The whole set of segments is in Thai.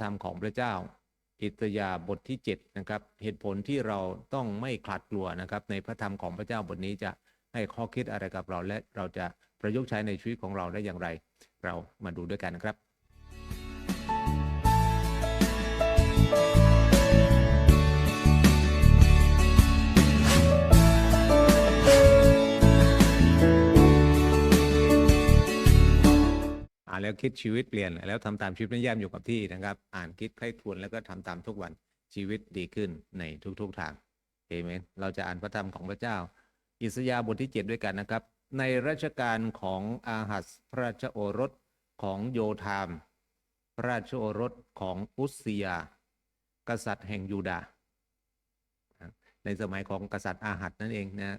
ธรรมของพระเจ้า อิสยาบทที่7นะครับเหตุผลที่เราต้องไม่ขลาดกลัวนะครับ ในพระธรรมของพระเจ้าบทนี้จะให้ข้อคิดอะไรกับเราและเราจะประยุกต์ใช้ในชีวิตของเราได้อย่างไร เรามาดูด้วยกันนะครับ อ่านแล้วคิดชีวิตเปลี่ยน แล้วทำตามชีวิตไม่แย่มอยู่กับที่นะครับ อ่านคิดใคร่ครวญแล้วก็ทำตามทุกวันชีวิตดีขึ้นในทุกๆทางเอเมนเราจะอ่านพระธรรมของพระเจ้า อิสยาห์บทที่ 7 ด้วยกันนะครับ ในรัชกาลของอาหัสพระราชโอรสของโยธาม พระราชโอรสของอุสยา กษัตริย์แห่งยูดาในสมัยของกษัตริย์อาหัสนั่นเองนะ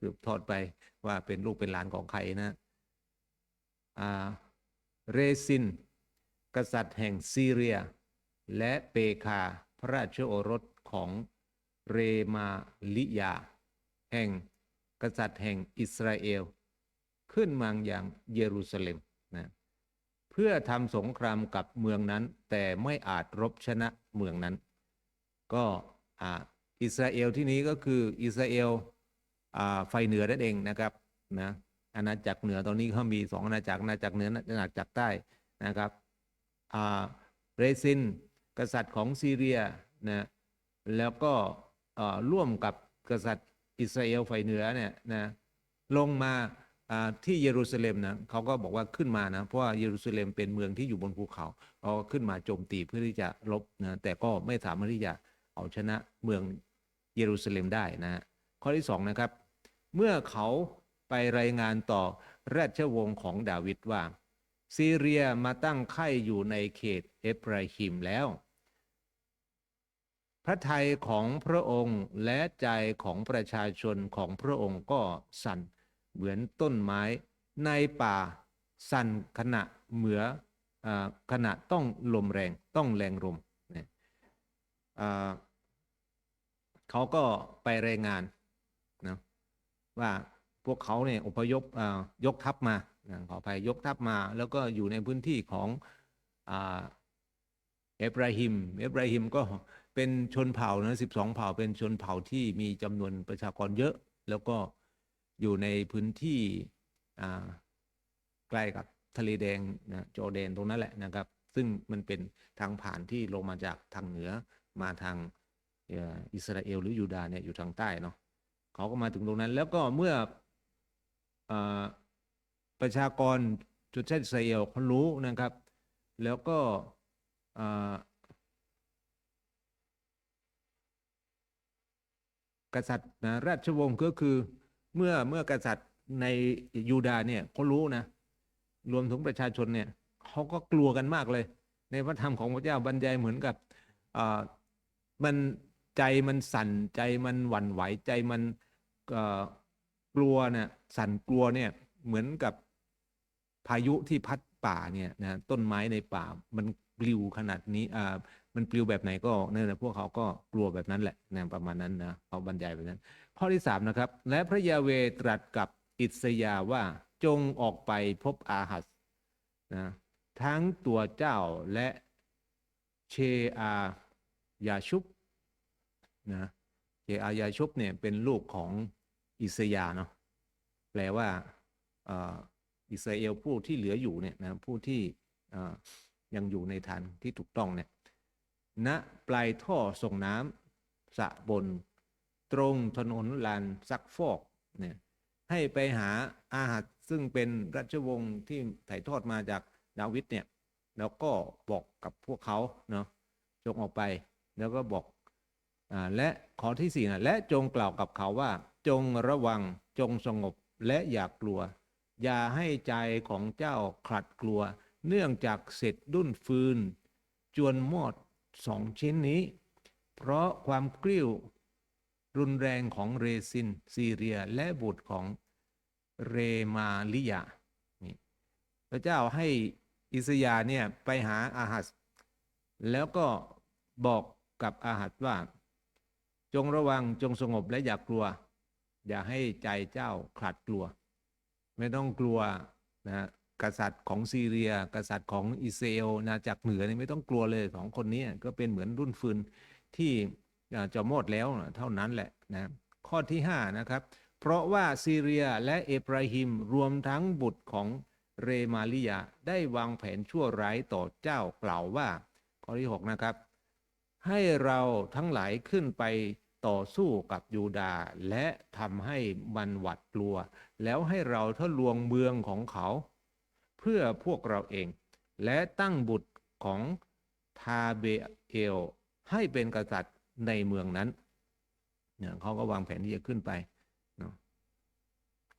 สืบทอดไปว่าเป็นลูกเป็นหลานของใครนะอ่า เรซิน กษัตริย์แห่งซีเรีย และเปคาพระราชโอรสของเรมาลิยา แห่งกษัตริย์แห่งอิสราเอล ขึ้นมาอย่างเยรูซาเล็มนะเพื่อทำสงครามกับเมืองนั้น แต่ไม่อาจรบชนะเมืองนั้น ก็อิสราเอลที่นี้ก็คืออิสราเอลอ่าไฟเหนือนั่นเองนะครับนะ อาณาจักรเหนือตอนนี้เขามีสองอาณาจักรอาณาจักรเหนืออาณาจักรใต้นะครับอ่าเรซิน กษัตริย์ของซีเรียนะแล้วก็ร่วมกับกษัตริย์อิสราเอลไฟเหนือเนี่ยนะลงมาที่เยรูซาเล็มนะเขาก็บอกว่าขึ้นมานะเพราะว่าเยรูซาเล็มเป็นเมืองที่อยู่บนภูเขาเขาก็ขึ้นมาโจมตีเพื่อที่จะรบนะแต่ก็ไม่สามารถที่จะเอาชนะเมืองเยรูซาเล็มได้นะฮะข้อที่สองนะครับเมื่อเขา ไปรายงานต่อราชวงศ์ของดาวิดว่า ซีเรียมาตั้งค่ายอยู่ในเขตเอฟราฮิมแล้ว พระทัยของพระองค์และใจของประชาชนของพระองค์ก็สั่นเหมือนต้นไม้ในป่าสั่นขณะเหมืออขณะต้องลมแรงต้องแรงลมเนี่ยเขาก็ไปรายงานนะว่า พวกเขาเนี่ยอพยพยกทัพมาขออภัยยกทัพมา แล้วก็อยู่ในพื้นที่ของเอฟราฮิมเอฟราฮิมก็เป็นชนเผ่านะสิบสองเผ่าเป็นชนเผ่าที่มีจำนวนประชากรเยอะ แล้วก็อยู่ในพื้นที่ใกล้กับทะเลแดงนะจอร์แดนตรงนั้นแหละนะครับ ซึ่งมันเป็นทางผ่านที่ลงมาจากทางเหนือมาทางอิสราเอลหรือยูดาห์เนี่ยอยู่ทางใต้เนาะเขาก็มาถึงตรงนั้น แล้วก็เมื่อ ประชากรชนชาติอิสราเอลเขารู้นะครับ แล้วก็กษัตริย์นะราชวงศ์ก็คือเมื่อเมื่อกษัตริย์ในยูดาเนี่ยเขารู้นะ รวมถึงประชาชนเนี่ยเขาก็กลัวกันมากเลย ในพระธรรมของพระเจ้าบรรยายเหมือนกับมันใจมันสั่นใจมันหวั่นไหวใจมันกลัวเนี่ย สั่นกลัวเนี่ยเหมือนกับพายุที่พัดป่าเนี่ยนะต้นไม้ในป่ามันปลิวขนาดนี้อ่ามันปลิวแบบไหนก็เนี่ยนะพวกเขาก็กลัวแบบนั้นแหละนะประมาณนั้นนะเขาบรรยายแบบนั้น ข้อที่สามนะครับ และพระยาเวตรัสกับอิสยาว่าจงออกไปพบอาหัสนะทั้งตัวเจ้าและเชอายาชุบนะเชอายาชุบเนี่ยเป็นลูกของอิสยาเนาะ แปลว่าอิสราเอลผู้ที่เหลืออยู่เนี่ยนะผู้ที่ยังอยู่ในฐานที่ถูกต้องเนี่ยณปลายท่อส่งน้ำสะบน ตรงถนนลานซักฟอกเนี่ยให้ไปหาอาหัสซึ่งเป็นราชวงศ์ที่ถ่ายทอดมาจากดาวิดเนี่ยแล้วก็บอกกับพวกเขาเนาะจงออกไปแล้วก็บอกอ่าและขอที่สี่นะและจงกล่าวกับเขาว่า จงระวังจงสงบ และอย่ากลัว อย่าให้ใจของเจ้าขลัดกลัว เนื่องจากเสร็จดุ้นฟืน จวนมอดสองชิ้นนี้ เพราะความกริ้ว รุนแรงของเรซิน ซีเรียและบุตรของเรมาลิยานี่พระเจ้าให้อิสยาเนี่ยไปหาอาหัสแล้วก็บอกกับอาหัสว่า จงระวังจงสงบและอย่ากลัว อย่าให้ใจเจ้าขลัดกลัว ไม่ต้องกลัวนะกษัตริย์ของซีเรีย กษัตริย์ของอิสราเอลนะจากเหนือนี่ไม่ต้องกลัวเลยสองคนนี้ก็เป็นเหมือนรุ่นฟืนที่จะหมดแล้วเท่านั้นแหละนะข้อที่ห้านะครับเพราะว่าซีเรียและเอบราฮิมรวมทั้งบุตรของเรมาลิยาได้วางแผนชั่วร้ายต่อเจ้ากล่าวว่า ข้อที่หกนะครับ ให้เราทั้งหลายขึ้นไป ต่อสู้กับยูดาห์และทำให้มันหวัดกลัว แล้วให้เราทะลวงเมืองของเขา เพื่อพวกเราเอง และตั้งบุตรของทาเบเอลให้เป็นกษัตริย์ในเมืองนั้นเนี่ยเขาก็วางแผนที่จะขึ้นไปนะ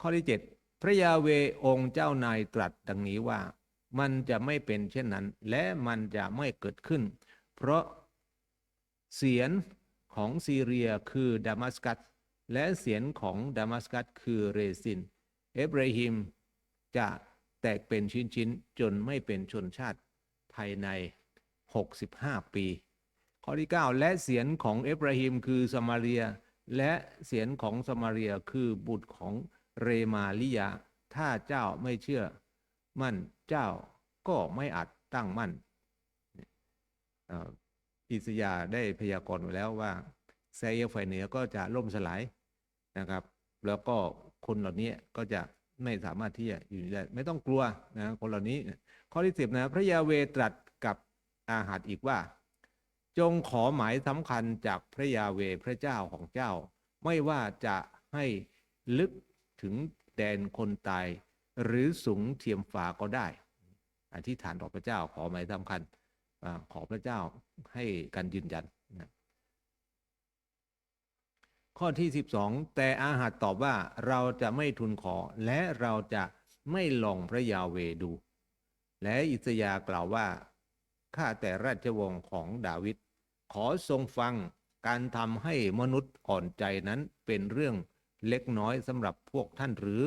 ข้อที่ 7 พระยาเวองค์เจ้านายตรัสดังนี้ว่า มันจะไม่เป็นเช่นนั้น และมันจะไม่เกิดขึ้น เพราะเสียน ของซีเรียคือดามัสกัส และเสียนของดามัสกัสคือเรซิน เอบราฮิมจะแตกเป็นชิ้นๆ จนไม่เป็นชนชาติภายใน 65 ปี ข้อที่ 9 และเสียนของเอบราฮิมคือสมาเรีย และเสียนของสมาเรียคือบุตรของเรมาลิยา ถ้าเจ้าไม่เชื่อ มั่นเจ้าก็ไม่อาจตั้งมั่น อิสยาได้พยากรณ์ไว้แล้วว่าไซเอลฝ่ายเหนือก็จะล่มสลายนะครับ แล้วก็คนเหล่านี้ก็จะไม่สามารถที่จะอยู่ได้ไม่ต้องกลัวนะคนเหล่านี้ ข้อที่สิบนะพระยาเวตรัสกับอาหัดอีกว่า จงขอหมายสำคัญจากพระยาเวพระเจ้าของเจ้า ไม่ว่าจะให้ลึกถึงแดนคนตาย หรือสูงเทียมฟ้าก็ได้ อธิษฐานต่อพระเจ้าขอหมายสำคัญ อขอพระเจ้าให้การยืนยันนะข้อที่ 12 แต่อาหัดตอบว่าเราจะไม่ทูลขอ และเราจะไม่ลองพระยาเวดู และอิสยากล่าวว่า ข้าแต่ราชวงศ์ของดาวิดขอทรงฟังการทำให้มนุษย์อ่อนใจนั้นเป็นเรื่องเล็กน้อยสำหรับพวกท่านหรือ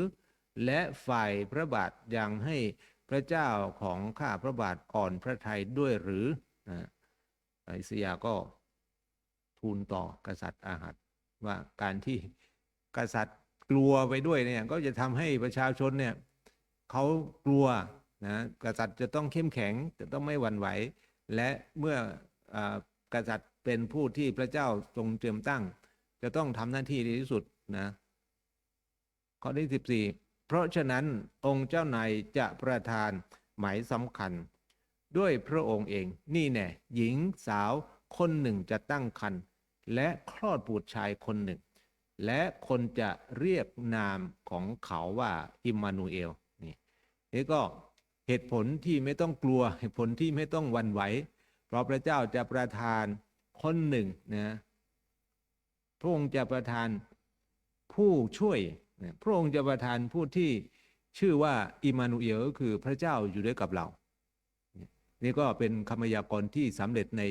และฝ่ายพระบาทยังให้ พระเจ้าของข้าพระบาทอ่อนพระทัยด้วยหรือนะอิสยาก็ทูลต่อกษัตริย์อาหัดว่าการที่กษัตริย์กลัวไปด้วยเนี่ยก็จะทำให้ประชาชนเนี่ยเขากลัวนะกษัตริย์จะต้องเข้มแข็งจะต้องไม่หวั่นไหว และเมื่ออกษัตริย์เป็นผู้ที่พระเจ้าทรงเตรียมตั้ง จะต้องทำหน้าที่ดีที่สุดนะข้อที่สิบสี่ เพราะฉะนั้นองค์เจ้านายจะประทานหมายสำคัญ ด้วยพระองค์เองนี่แน่หญิงสาวคนหนึ่งจะตั้งครรภ์และคลอดบุตรชายคนหนึ่ง และคนจะเรียกนามของเขาว่าอิมมานูเอลนี่นี่ก็เหตุผลที่ไม่ต้องกลัวเหตุผลที่ไม่ต้องวันไหว เพราะพระเจ้าจะประทานคนหนึ่งนะพระองค์จะประทานผู้ช่วย พระองค์จะประทานผู้ที่ชื่อว่าอิมานูเอลก็คือพระเจ้าอยู่ด้วยกับเรา นี่ก็เป็นคำพยากรณ์ที่สำเร็จใน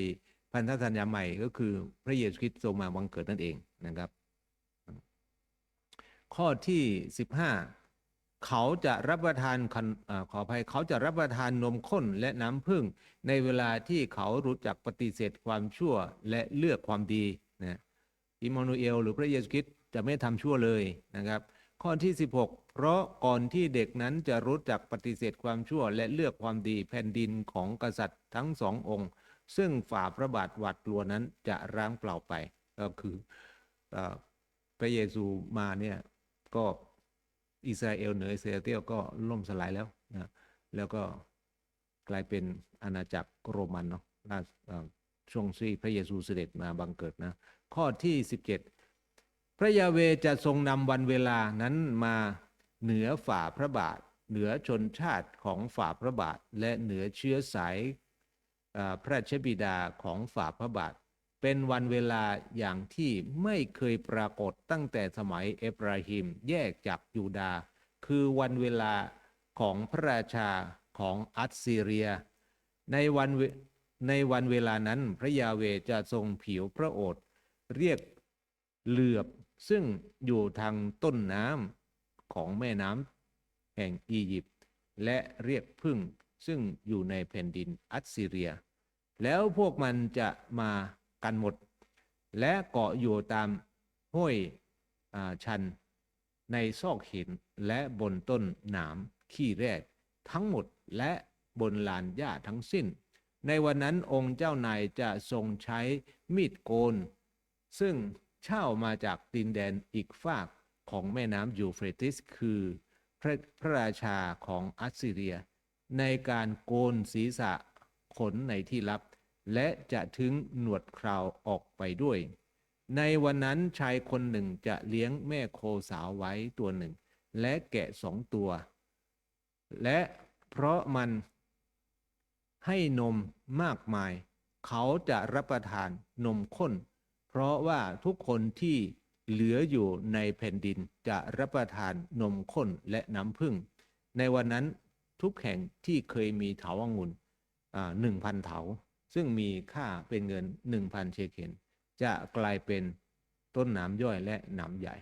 พันธสัญญาใหม่ก็คือพระเยซูคริสต์ทรงมาวังเกิดนั่นเองนะครับ ข้อที่ 15 เขาจะรับประทานคันอขออภัยเขาจะรับประทานนมข้นและน้ำผึ้งในเวลาที่เขารู้จักปฏิเสธความชั่วและเลือกความดีนะอิมมานูเอลหรือพระเยซูคริสต์จะไม่ทำชั่วเลยนะครับ ข้อที่ 16 เพราะก่อนที่เด็กนั้นจะรู้จักปฏิเสธความชั่วและเลือกความดีแผ่นดินของกษัตริย์ทั้งสององค์ ซึ่งฝ่าพระบาทหวาดกลัวนั้นจะร้างเปล่าไปก็คืออพระเยซูมาเนี่ยก็อิสราเอลเหนืออิสราเอลก็ล่มสลายแล้วนะแล้วก็กลายเป็นอาณาจักรโรมันเนาะช่วงที่พระเยซูเสด็จมาบังเกิดนะ ข้อที่ 17 พระยาเวจะทรงนำวันเวลานั้นมาเหนือฝ่าพระบาท เหนือชนชาติของฝ่าพระบาท และเหนือเชื้อสายพระราชบิดาของฝ่าพระบาท เป็นวันเวลาอย่างที่ไม่เคยปรากฏตั้งแต่สมัยเอบราฮิมแยกจากยูดา คือวันเวลาของพระราชาของอัสซีเรีย ในวันในวันเวลานั้นพระยาเวจะทรงผิวพระโอษฐ์เรียกเหลือบ ซึ่งอยู่ทางต้นน้ำของแม่น้ำแห่งอียิปต์และเรียกพึ่งซึ่งอยู่ในแผ่นดินอัสซีเรีย แล้วพวกมันจะมากันหมด และเกาะอยู่ตามห้วยชัน ในซอกหินและบนต้นหนามขี้แรกทั้งหมดและบนลานหญ้าทั้งสิ้น ในวันนั้นองค์เจ้านายจะทรงใช้มีดโกน ซึ่ง เช่ามาจากดินแดนอีกฝากของแม่น้ำยูเฟรติส คือพระพระราชาของอัสซีเรีย ในการโกนศีรษะขนในที่ลับ และจะถึงหนวดคราวออกไปด้วย ในวันนั้นชายคนหนึ่งจะเลี้ยงแม่โคสาวไว้ตัวหนึ่ง และแกะสองตัว และเพราะมันให้นมมากมาย เขาจะรับประทานนมข้น เพราะว่าทุกคนที่เหลืออยู่ในแผ่นดินจะรับประทานนมข้นและน้ำผึ้งในวันนั้นทุกแห่งที่เคยมีเถาวังุ่นหนึ่งพันเถา ซึ่งมีค่าเป็นเงินหนึ่งพันเชเคนจะกลายเป็นต้นหนามย่อยและหนามใหญ่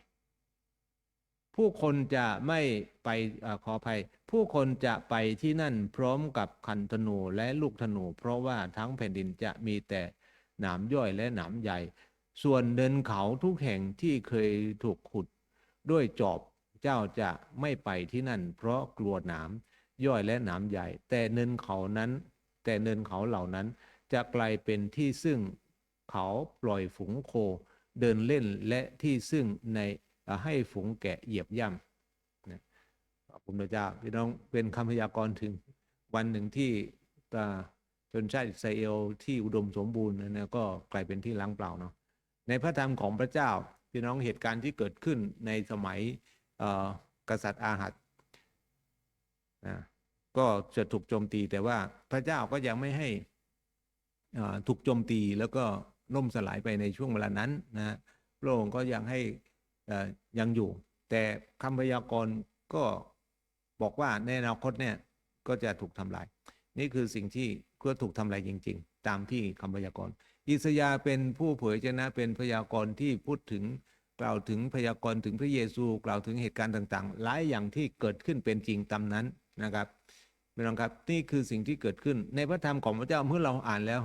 ผู้คนจะไม่ไปอขออภัย ผู้คนจะไปที่นั่นพร้อมกับคันธนูและลูกธนู เพราะว่าทั้งแผ่นดินจะมีแต่หนามย่อยและหนามใหญ่ ส่วนเดินเขาทุกแห่งที่เคยถูกขุดด้วยจอบเจ้าจะไม่ไปที่นั่น เพราะกลัวหนามย่อยและหนามใหญ่ แต่เนินเขานั้น แต่เนินเขาเหล่านั้น จะกลายเป็นที่ซึ่งเขาปล่อยฝูงโคเดินเล่นและที่ซึ่งในให้ฝูงแกะเหยียบย่ำนะขอบคุณพระเจ้าพี่น้องเป็นคำพยากรณ์ถึงวันหนึ่งที่ชนชาติอิสราเอลที่อุดมสมบูรณ์นะก็กลายเป็นที่ล้างเปล่าเนาะ ในพระธรรมของพระเจ้าพี่น้องเหตุการณ์ที่เกิดขึ้นในสมัยกษัตริย์อาหัดนะก็จะถูกโจมตีแต่ว่าพระเจ้าก็ยังไม่ให้ถูกโจมตีแล้วก็ล่มสลายไปในช่วงเวลานั้นนะพระองค์ก็ยังให้ยังอยู่ แต่คำพยากรณ์ก็บอกว่าในอนาคตเนี่ยก็จะถูกทำลาย นี่คือสิ่งที่ ก็ถูกทำลายจริง ๆ ตามที่คำพยากรณ์อิสยาเป็นผู้เผยชนะเป็นพยากรณ์ที่พูดถึงกล่าวถึงพยากรณ์ถึงพระเยซูกล่าวถึงเหตุการณ์ต่างๆ หลายอย่างที่เกิดขึ้นเป็นจริงตามนั้นนะครับพี่น้องครับนี่คือสิ่งที่เกิดขึ้นในพระธรรมของพระเจ้าเมื่อเราอ่านแล้ว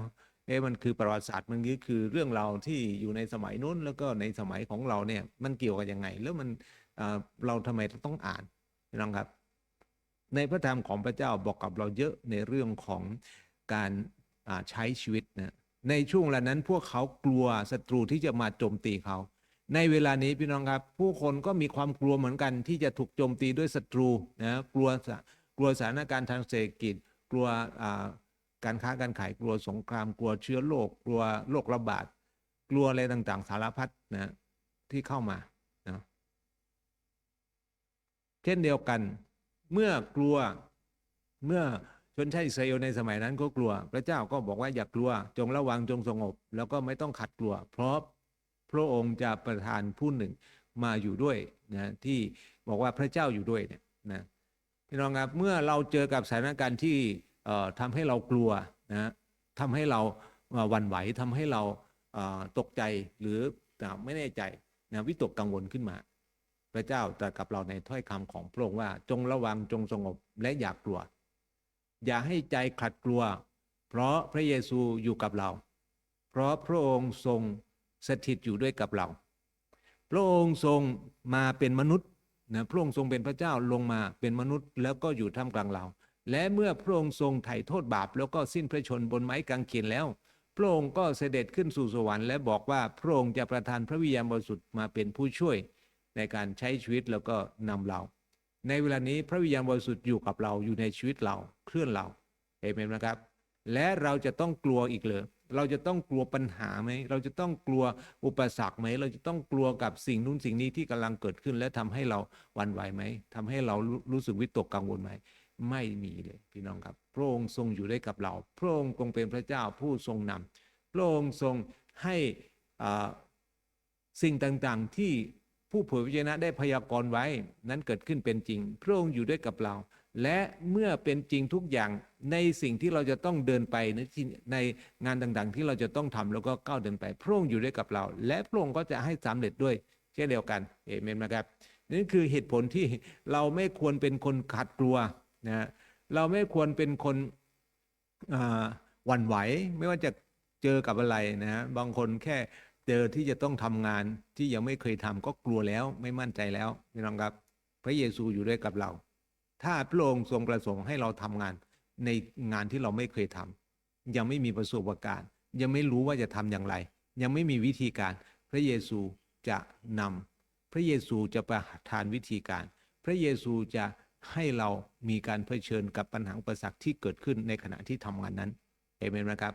เอ๊ะมันคือประวัติศาสตร์มันนี้คือเรื่องราวที่อยู่ในสมัยนู้นแล้วก็ในสมัยของเราเนี่ยมันเกี่ยวกันยังไง แล้วมันเราทำไมต้องอ่านพี่น้องครับ ในพระธรรมของพระเจ้าบอกกับเราเยอะในเรื่องของ การใช้ชีวิตนะในช่วงเวลานั้นพวกเขากลัวศัตรูที่จะมาโจมตีเขา ในเวลานี้พี่น้องครับ ผู้คนก็มีความกลัวเหมือนกันที่จะถูกโจมตีด้วยศัตรูนะกลัวกลัวสถานการณ์ทางเศรษฐกิจ กลัวการค้าการขายกลัวสงคราม กลัวเชื้อโรคกลัวโรคระบาด กลัวอะไรต่างๆ สารพัดนะที่เข้ามานะเช่นเดียวกัน เมื่อกลัวเมื่อ ชนชาติอิสราเอลในสมัยนั้นก็กลัว พระเจ้าก็บอกว่าอย่ากลัว จงระวังจงสงบ แล้วก็ไม่ต้องขัดกลัว เพราะพระองค์จะประทานผู้หนึ่งมาอยู่ด้วยนะที่บอกว่าพระเจ้าอยู่ด้วยเนี่ยนะพี่น้องครับเมื่อเราเจอกับสถานการณ์ที่ทำให้เรากลัวนะทำให้เราหวั่นไหวทำให้เราตกใจหรือไม่แน่ใจนะวิตกกังวลขึ้นมา พระเจ้าตรัสกับเราในถ้อยคำของพระองค์ว่าจงระวังจงสงบและอย่ากลัว อย่าให้ใจขัดกลัว เพราะพระเยซูอยู่กับเรา เพราะพระองค์ทรงสถิตอยู่ด้วยกับเรา พระองค์ทรงมาเป็นมนุษย์นะพระองค์ทรงเป็นพระเจ้าลงมาเป็นมนุษย์แล้วก็อยู่ท่ามกลางเรา และเมื่อพระองค์ทรงไถ่โทษบาป แล้วก็สิ้นพระชนบนไม้กางเขนแล้ว พระองค์ก็เสด็จขึ้นสู่สวรรค์และบอกว่าพระองค์จะประทานพระวิญญาณบริสุทธิ์มาเป็นผู้ช่วยในการใช้ชีวิตแล้วก็นำเรา ในเวลานี้พระวิญญาณบริสุทธิ์อยู่กับเราอยู่ในชีวิตเราเคลื่อนเราเอเมนนะครับ และเราจะต้องกลัวอีกเลยเราจะต้องกลัวปัญหาไหม เราจะต้องกลัวอุปสรรคไหม เราจะต้องกลัวกับสิ่งนู้นสิ่งนี้ที่กำลังเกิดขึ้น และทำให้เราวันไหวไหมทำให้เรารู้สึกวิตกกังวลไหม ไม่มีเลยพี่น้องครับ พระองค์ทรงอยู่ได้กับเรา พระองค์ทรงเป็นพระเจ้าผู้ทรงนำพระองค์ทรงให้สิ่งต่างๆที่ ผู้เผยพระชนะได้พยากรณ์ไว้นั้นเกิดขึ้นเป็นจริง พระองค์อยู่ด้วยกับเรา และเมื่อเป็นจริงทุกอย่างในสิ่งที่เราจะต้องเดินไปในในงานต่างๆ ที่เราจะต้องทำแล้วก็ก้าวเดินไป พระองค์อยู่ด้วยกับเรา และพระองค์ก็จะให้สำเร็จด้วยเช่นเดียวกันเอเมนนะครับนี่คือเหตุผลที่เราไม่ควรเป็นคนขัดกลัวนะเราไม่ควรเป็นคนหวั่นไหว ไม่ว่าจะเจอกับอะไรนะบางคนแค่ เจอที่จะต้องทำงานที่ยังไม่เคยทำก็กลัวแล้วไม่มั่นใจแล้วพี่น้องครับ พระเยซูอยู่ด้วยกับเรา ถ้าพระองค์ทรงประสงค์ให้เราทำงานในงานที่เราไม่เคยทำยังไม่มีประสบการณ์ ยังไม่รู้ว่าจะทำอย่างไร ยังไม่มีวิธีการ พระเยซูจะนำพระเยซูจะประทานวิธีการ พระเยซูจะให้เรามีการเผชิญกับปัญหาอุปสรรคที่เกิดขึ้นในขณะที่ทำงานนั้นเห็นไหมครับ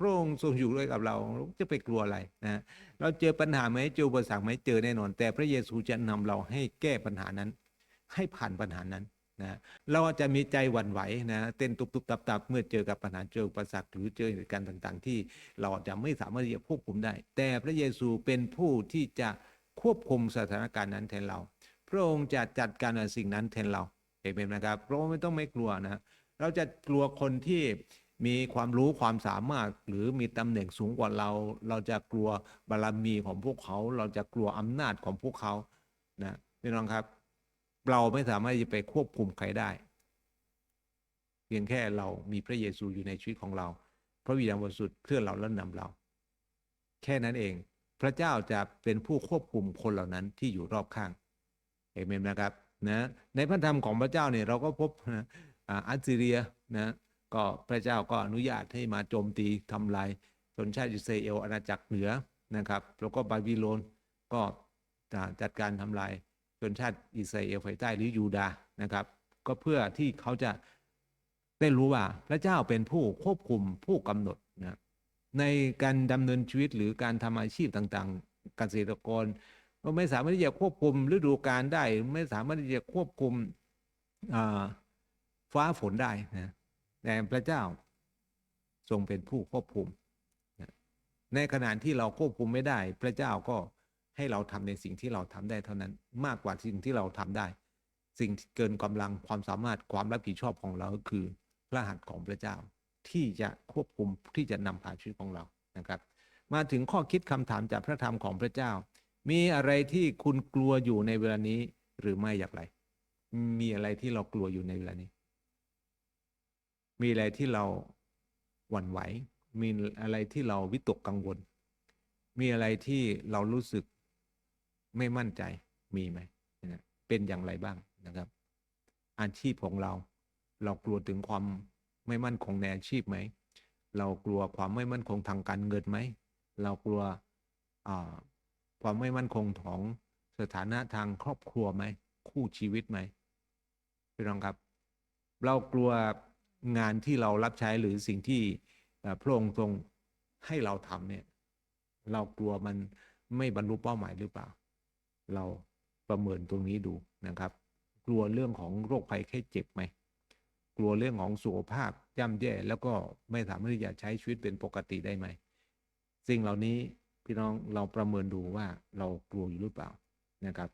พระองค์ทรงอยู่ด้วยกับเราจะไปกลัวอะไรนะเราเจอปัญหาไหมเจออุปสรรคไหมเจอแน่นอน แต่พระเยซูจะนำเราให้แก้ปัญหานั้น ให้ผ่านปัญหานั้นนะเราอาจจะมีใจหวั่นไหวนะเต้นตุบๆตับๆเมื่อเจอกับปัญหาเจออุปสรรคหรือเจอเหตุการณ์ต่าง ๆ ที่เราอาจะไม่สามารถที่จะควบคุมได้ แต่พระเยซูเป็นผู้ที่จะควบคุมสถานการณ์นั้นแทนเรา พระองค์จะจัดการกับสิ่งนั้นแทนเราเห็นไหมนะครับพระองค์ไม่ต้องไม่กลัวนะเราจะกลัวคนที่ มีความรู้ความสามารถหรือมีตำแหน่งสูงกว่าเรา เราจะกลัวบารมีของพวกเขา เราจะกลัวอำนาจของพวกเขานะพี่น้องครับ เราไม่สามารถจะไปควบคุมใครได้ เพียงแค่เรามีพระเยซูอยู่ในชีวิตของเรา พระวิญญาณบริสุทธิ์เคลื่อนเราและนำเรา แค่นั้นเอง พระเจ้าจะเป็นผู้ควบคุมคนเหล่านั้นที่อยู่รอบข้างเอเมนนะครับนะในพระธรรมของพระเจ้าเนี่ยเราก็พบนะอัสซีเรียนะ ก็พระเจ้าก็อนุญาตให้มาโจมตีทำลายชนชาติอิสราเอลอาณาจักรเหนือนะครับแล้วก็บาบิโลนก็จัดการทำลายชนชาติอิสราเอลฝ่ายใต้หรือยูดาห์นะครับ ก็เพื่อที่เขาจะได้รู้ว่าพระเจ้าเป็นผู้ควบคุมผู้กำหนดนะในการดำเนินชีวิตหรือการทำอาชีพต่างๆ เกษตรกร ก็ไม่สามารถที่จะควบคุมฤดูกาลได้ ไม่สามารถที่จะควบคุมฟ้าฝนได้นะ แต่พระเจ้าทรงเป็นผู้ควบคุม ในขณะที่เราควบคุมไม่ได้ พระเจ้าก็ให้เราทำในสิ่งที่เราทำได้เท่านั้น มากกว่าสิ่งที่เราทำได้ สิ่งเกินกำลังความสามารถความรับผิดชอบของเราก็คือพระหัตถ์ของพระเจ้าที่จะควบคุมที่จะนำพาชีวิตของเรานะครับ มาถึงข้อคิดคำถามจากพระธรรมของพระเจ้า มีอะไรที่คุณกลัวอยู่ในเวลานี้หรือไม่อย่างไร มีอะไรที่เรากลัวอยู่ในเวลานี้ มีอะไรที่เราหวั่นไหว มีอะไรที่เราวิตกกังวล มีอะไรที่เรารู้สึกไม่มั่นใจมีไหมเป็นอย่างไรบ้างนะครับ อาชีพของเรา เรากลัวถึงความไม่มั่นคงในอาชีพไหม เรากลัวความไม่มั่นคงทางการเงินไหม เรากลัวความไม่มั่นคงของสถานะทางครอบครัวไหม คู่ชีวิตไหมพี่น้องครับ เรากลัว งานที่เรารับใช้หรือสิ่งที่พระองค์ทรงให้เราทำเนี่ย เรากลัวมันไม่บรรลุเป้าหมายหรือเปล่า เราประเมินตรงนี้ดูนะครับ กลัวเรื่องของโรคภัยแค่เจ็บไหมกลัวเรื่องของสุขภาพย่ำแย่แล้วก็ไม่สามารถที่จะใช้ชีวิตเป็นปกติได้ไหมสิ่งเหล่านี้พี่น้องเราประเมินดูว่าเรากลัวอยู่หรือเปล่านะครับ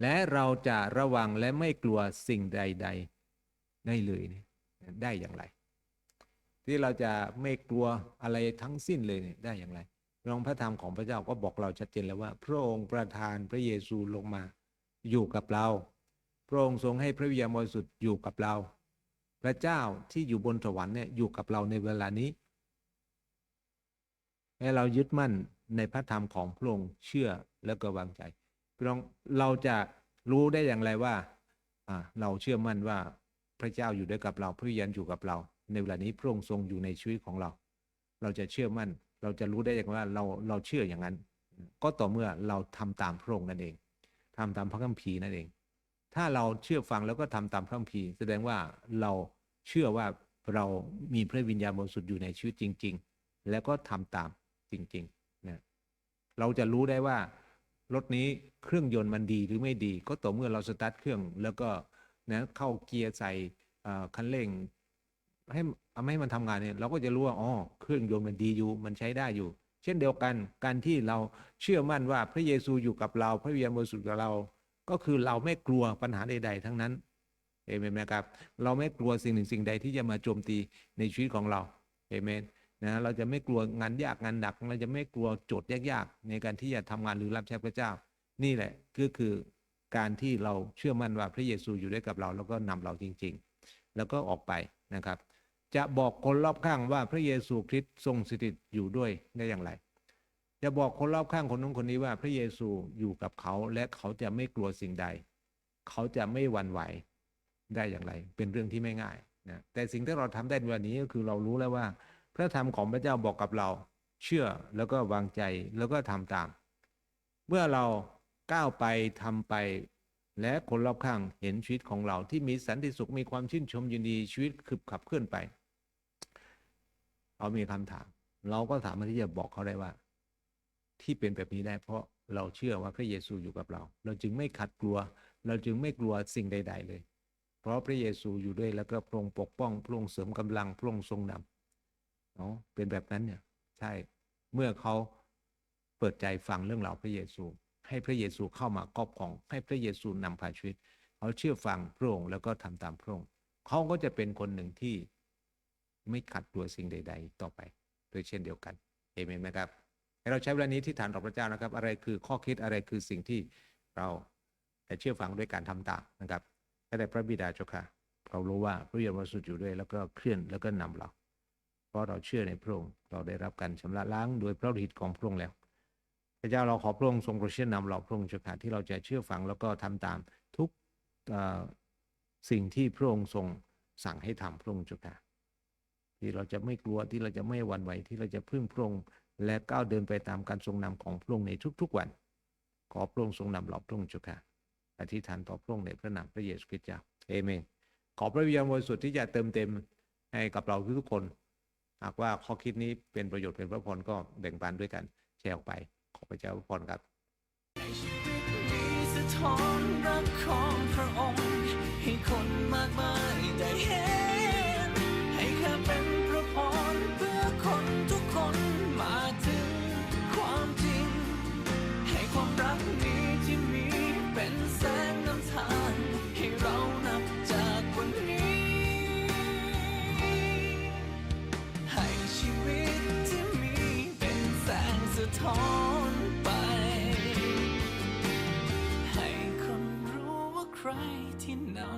และเราจะระวังและไม่กลัวสิ่งใด ๆ ได้เลยเนี่ย ได้อย่างไร ที่เราจะไม่กลัวอะไรทั้งสิ้นเลยเนี่ยได้อย่างไรรองพระธรรมของพระเจ้าก็บอกเราชัดเจนแล้วว่า พระองค์ประทานพระเยซูลงมาอยู่กับเรา พระองค์ทรงให้พระวิญญาณบริสุทธิ์อยู่กับเรา พระเจ้าที่อยู่บนสวรรค์เนี่ยอยู่กับเราในเวลานี้ให้เรายึดมั่นในพระธรรมของพระองค์เชื่อแล้วก็วางใจรองเราจะรู้ได้อย่างไรว่าเราเชื่อมั่นว่า พระเจ้าอยู่ด้วยกับเราพระวิญญาณอยู่กับเรา ในเวลานี้พระองค์ทรงอยู่ในชีวิตของเรา เราจะเชื่อมั่น เราจะรู้ได้อย่างว่าเราเราเชื่ออย่างนั้น ก็ต่อเมื่อเราทำตามพระองค์นั่นเองทำตามพระคัมภีร์นั่นเอง ถ้าเราเชื่อฟังแล้วก็ทำตามพระคัมภีร์ แสดงว่าเราเชื่อว่าเรามีพระวิญญาณบริสุทธิ์อยู่ในชีวิตจริง ๆ แล้วก็ทำตามจริงๆนะเราจะรู้ได้ว่ารถนี้เครื่องยนต์มันดีหรือไม่ดี ก็ต่อเมื่อเราสตาร์ทเครื่องแล้วก็ นะเข้าเกียร์ใส่คันเร่ง ให้เอาให้มันทำงานเนี่ยเราก็จะรู้ว่าอ๋อเครื่องยนต์มันดีอยู่มันใช้ได้อยู่ เช่นเดียวกันการที่เราเชื่อมั่นว่าพระเยซูอยู่กับเรา พระวิญญาณบริสุทธิ์กับเรา ก็คือเราไม่กลัวปัญหาใด ๆ ทั้งนั้นเอเมนไหมครับ เราไม่กลัวสิ่งหนึ่งสิ่งใดที่จะมาโจมตีในชีวิตของเราเอเมนนะเราจะไม่กลัวงานยากงานหนัก เราจะไม่กลัวโจทย์ยากๆในการที่จะทำงานหรือรับใช้พระเจ้า นี่แหละก็คือ การที่เราเชื่อมั่นว่าพระเยซูอยู่ด้วยกับเรา แล้วก็นำเราจริง ๆ แล้วก็ออกไปนะครับ จะบอกคนรอบข้างว่าพระเยซูคริสต์ทรงสถิตอยู่ด้วยได้อย่างไร จะบอกคนรอบข้างคนนู้นคนนี้ว่าพระเยซูอยู่กับเขาและเขาจะไม่กลัวสิ่งใด เขาจะไม่หวั่นไหวได้อย่างไร เป็นเรื่องที่ไม่ง่ายนะแต่สิ่งที่เราทำได้ในวันนี้ก็คือเรารู้แล้วว่า พระธรรมของพระเจ้าบอกกับเรา เชื่อแล้วก็วางใจแล้วก็ทำตาม เมื่อเรา ก้าวไปทำไป และคนรอบข้างเห็นชีวิตของเราที่มีสันติสุขมีความชื่นชมยินดีชีวิตคือขับเคลื่อนไปเขามีคำถาม เราก็สามารถที่จะบอกเขาได้ว่า ที่เป็นแบบนี้ได้ เพราะเราเชื่อว่าพระเยซูอยู่กับเรา เราจึงไม่ขัดกลัว เราจึงไม่กลัวสิ่งใด ๆ เลย เพราะพระเยซูอยู่ด้วยแล้วก็พระองค์ปกป้องพระองค์เสริมกำลังพระองค์ทรงนำเนาะเป็นแบบนั้นเนี่ย ใช่เมื่อเขาเปิดใจฟังเรื่องราวพระเยซู ให้พระเยซูเข้ามาครอบครอง ให้พระเยซูนำพาชีวิต เขาเชื่อฟังพระองค์แล้วก็ทำตามพระองค์เขาก็จะเป็นคนหนึ่งที่ไม่ขัดตัวสิ่งใด ๆ ต่อไปโดยเช่นเดียวกันเอเมนไหมครับให้เราใช้เวลานี้ที่ฐานต่อพระเจ้านะครับ อะไรคือข้อคิดอะไรคือสิ่งที่เราจะเชื่อฟังด้วยการทำตามนะครับข้าแต่พระบิดาเจ้าค่ะเรารู้ว่าพระวิญญาณบริสุทธิ์อยู่ด้วยแล้วก็เคลื่อนแล้วก็นำเรา เพราะเราเชื่อในพระองค์เราได้รับการชำระล้างโดยพระฤทธิ์ของพระองค์แล้ว พระเจ้าเราขอพระองค์ทรงโปรดเชื่อนำเราพระองค์เจ้าค่ะที่เราจะเชื่อฟังแล้วก็ทำตามทุกสิ่งที่พระองค์ทรงสั่งให้ทำพระองค์เจ้าค่ะที่เราจะไม่กลัวที่เราจะไม่หวั่นไหวที่เราจะพึ่งพระองค์และก้าวเดินไปตามการทรงนำของพระองค์ในทุกๆวัน ขอพระองค์ทรงนำเราพระองค์เจ้าค่ะอธิษฐานต่อพระองค์ในพระนามพระเยซูคริสต์เจ้าเอเมนขอพระวิญญาณบริสุทธิ์ที่จะเติมเต็มให้กับเราทุกๆคน หากว่าข้อคิดนี้เป็นประโยชน์เป็นพระพรก็แบ่งปันด้วยกันแชร์ออกไป พระเจ้าพรครับสะท้อนรักของพระองค์ให้คนมากมาย คน